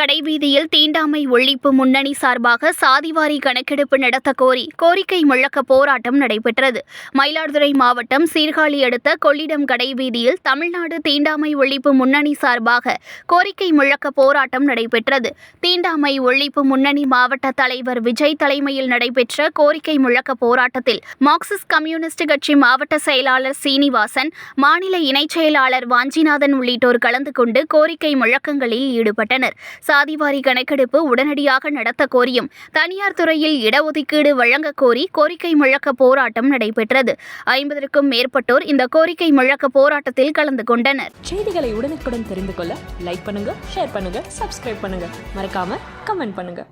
கடைவீதியில் தீண்டாமை ஒழிப்பு முன்னணி சார்பாக சாதிவாரி கணக்கெடுப்பு நடத்த கோரி கோரிக்கை முழக்க போராட்டம் நடைபெற்றது. மயிலாடுதுறை மாவட்டம் சீர்காழி அடுத்த கொள்ளிடம் கடைவீதியில் தமிழ்நாடு தீண்டாமை ஒழிப்பு முன்னணி சார்பாக கோரிக்கை முழக்க போராட்டம் நடைபெற்றது. தீண்டாமை ஒழிப்பு முன்னணி மாவட்ட தலைவர் விஜய் தலைமையில் நடைபெற்ற கோரிக்கை முழக்க போராட்டத்தில் மார்க்சிஸ்ட் கம்யூனிஸ்ட் கட்சி மாவட்ட செயலாளர் சீனிவாசன் மாநில இணைச் செயலாளர் வாஞ்சிநாதன் உள்ளிட்டோர் கலந்து கொண்டு கோரிக்கை முழக்கங்களில் ஈடுபட்டனர். சாதிவாரி கணக்கெடுப்பு உடனடியாக நடத்த கோரியும் தனியார் துறையில் இடஒதுக்கீடு வழங்க கோரி கோரிக்கை முழக்க போராட்டம் நடைபெற்றது. ஐம்பதற்கும் மேற்பட்டோர் இந்த கோரிக்கை முழக்க போராட்டத்தில் கலந்து கொண்டனர். செய்திகளை உடனுக்குடன் தெரிந்து கொள்ள லைக் பண்ணுங்க ஷேர் பண்ணுங்க சப்ஸ்கிரைப் பண்ணுங்க. மறக்காம கமெண்ட் பண்ணுங்க.